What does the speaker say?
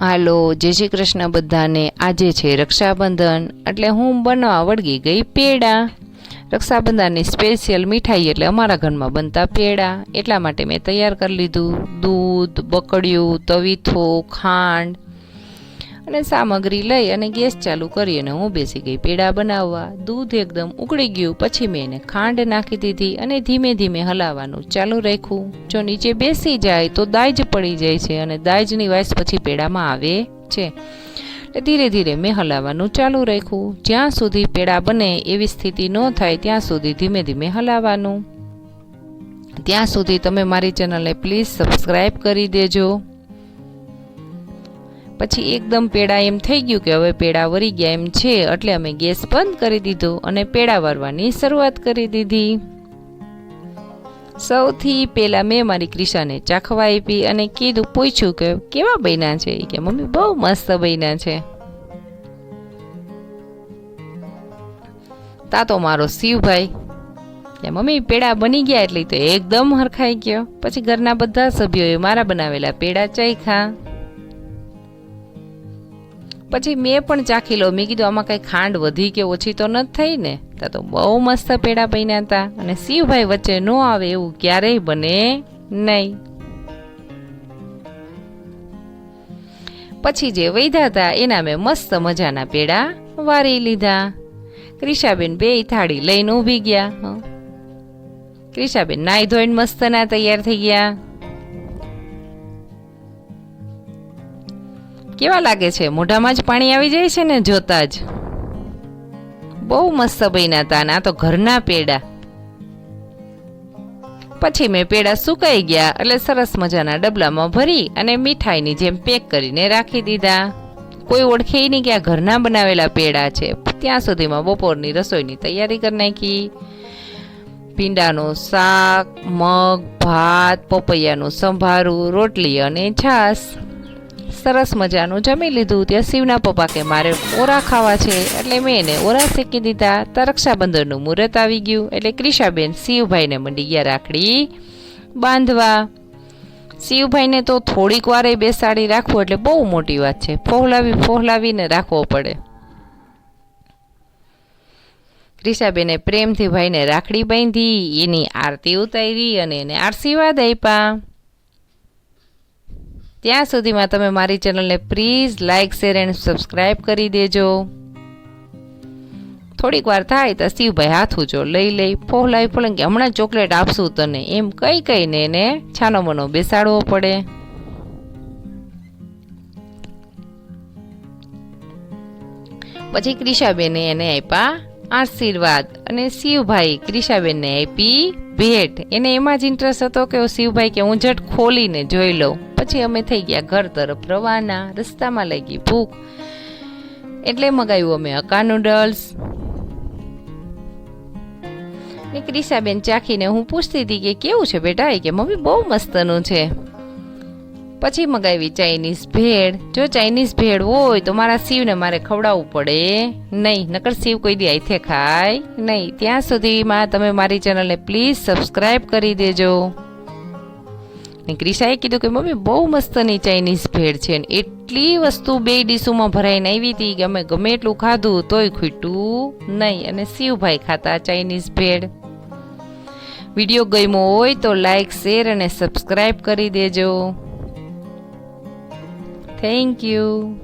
હાલો, જય શ્રી કૃષ્ણ બધાને. આજે છે રક્ષાબંધન, એટલે હું બનવા વળગી ગઈ પેડા. રક્ષાબંધનની સ્પેશિયલ મીઠાઈ એટલે અમારા ઘરમાં બનતા પેડા. એટલા માટે મેં તૈયાર કરી લીધું. દૂધ બકડિયું તવીથો ખાંડ અને સામગ્રી લઈ અને ગેસ ચાલુ કરી અને હું બેસી ગઈ પેડા બનાવવા. દૂધ એકદમ ઉકળી ગયું. પછી મેં એને ખાંડ નાખી દીધી અને ધીમે ધીમે હલાવવાનું ચાલુ રાખ્યું. જો નીચે બેસી જાય તો દાજ પડી જાય છે અને દાજની વાસ પછી પેડામાં આવે છે. ધીરે ધીરે મેં હલાવવાનું ચાલુ રાખ્યું. જ્યાં સુધી પેડા બને એવી સ્થિતિ ન થાય ત્યાં સુધી ધીમે ધીમે હલાવવાનું. ત્યાં સુધી તમે મારી ચેનલને પ્લીઝ સબસ્ક્રાઈબ કરી દેજો. પછી એકદમ પેડા એમ થઈ ગયું કે હવે પેડા વરી ગયા એમ છે, એટલે અમે ગેસ બંધ કરી દીધો અને પેડા વરવાની શરૂઆત કરી દીધી. સૌથી પહેલાં મેં મારી ક્રિશાને ચાખવા આપી અને કીધું, પૂછ્યું કે કેવા બન્યા છે? કે, મમ્મી, બહુ મસ્ત બન્યા છે. તા તો મારો શિવભાઈ. કે મમ્મી, પેડા બની ગયા એટલે તો એકદમ હરખાઈ ગયો. પછી ઘરના બધા સભ્યોએ મારા બનાવેલા પેડા ચાખ્યા પછી મેં પણ ચાખી લો મેં કીધું, આમાં કંઈ ખાંડ વધી કે ઓછી તો નથી થઈ ને. તા તો બહુ મસ્ત પેડા બન્યા હતા. અને શિવભાઈ વચ્ચે ન આવે એવું ક્યારેય બને નહીં. પછી જે વૈધા હતા, એના મેં મસ્ત મજાના પેડા વારી લીધા. ક્રિશાબેન બે થાળી લઈને ઊભી ગયા. ક્રિશાબેન નાઈ ધોઈને મસ્ત ના તૈયાર થઈ ગયા. કેવા લાગે છે? મોઢામાં જ પાણી આવી જાય છે ને, જોતા જ. બહુ મસ્ત બન્યા હતા ના તો ઘરના પેડા. પછી મેં પેડા સુકાઈ ગયા, એટલે સરસ મજાના ડબલામાં ભરી અને મીઠાઈની જેમ પેક કરીને રાખી દીધા. કોઈ ઓળખે નહીં કે આ ઘરના બનાવેલા પેડા છે. ત્યાં સુધીમાં બપોરની રસોઈની તૈયારી કરી નાખી. ભીંડાનું શાક, મગ, ભાત, પપૈયાનું સંભારું, રોટલી અને છાશ. સરસ મજાનું જમી લીધું. ત્યાં શિવના પપ્પા કે મારે ઓરા ખાવા છે એટલે મેં એને ઓરા શેકી દીધા. તો રક્ષાબંધનનું મુહૂર્ત આવી ગયું એટલે ક્રિશાબેન શિવભાઈને મંડી ગયા રાખડી બાંધવા. શિવભાઈને તો થોડીક વારે બેસાડી રાખવું એટલે બહુ મોટી વાત છે. ફોહલાવી, ફોહલાવીને રાખવો પડે. ક્રિશાબેને પ્રેમથી ભાઈને રાખડી બાંધી, એની આરતી ઉતારી અને એને આશીર્વાદ આપ્યા. ત્યાં સુધીમાં તમે મારી ચેનલને please like share and subscribe કરી દેજો. થોડીક વાર થાય તો શિવભાઈ હાથું જો લઈ લઈ ફોહલાવી ફોલાવી કે હમણાં ચોકલેટ આપશું તને. એમ કઈ કઈને એને છાનો મનો બેસાડવો પડે. પછી ક્રિશાબેને એને આપ્યા આશીર્વાદ અને શિવભાઈ ક્રિશાબેનને આપી ભેટ. એને એમાં જ ઇન્ટરેસ્ટ હતો કે શિવભાઈ કે હું ઝટ ખોલીને જોઈ લઉં. પછી અમે થઈ ગયા ઘર તરફ રવાના, રસ્તામાં લઈ ગઈ ભૂખ. એટલે મગાવ્યું અમે અકા નૂડલ્સ ને ક્રિશાબેન ચાખીને હું પૂછતી હતી કે કેવું છે બેટા? એ કે મમ્મી બહુ મસ્તનું છે. પછી મગાવી ચાઇનીઝ ભેળ. જો ચાઇનીઝ ભેળ હોય તો મારા શિવને મારે ખવડાવવું પડે. નહીં, નકર શિવ કોઈ દી આઈથે ખાય નહીં. ત્યાં સુધીમાં તમે મારી ચેનલને પ્લીઝ સબસ્ક્રાઈબ કરી દેજો. ને ક્રિશાએ કીધું કે, મમ્મી, બહુ મસ્તની ચાઇનીઝ ભેળ છે ને એટલી વસ્તુ બે ડીશોમાં ભરાઈને આવી હતી કે અમે ગમે એટલું ખાધું તોય ખૂટ્યું નહીં અને શિવભાઈ ખાતા ચાઇનીઝ ભેળ. વીડિયો ગમ્યો હોય તો લાઈક શેર અને સબસ્ક્રાઈબ કરી દેજો. Thank you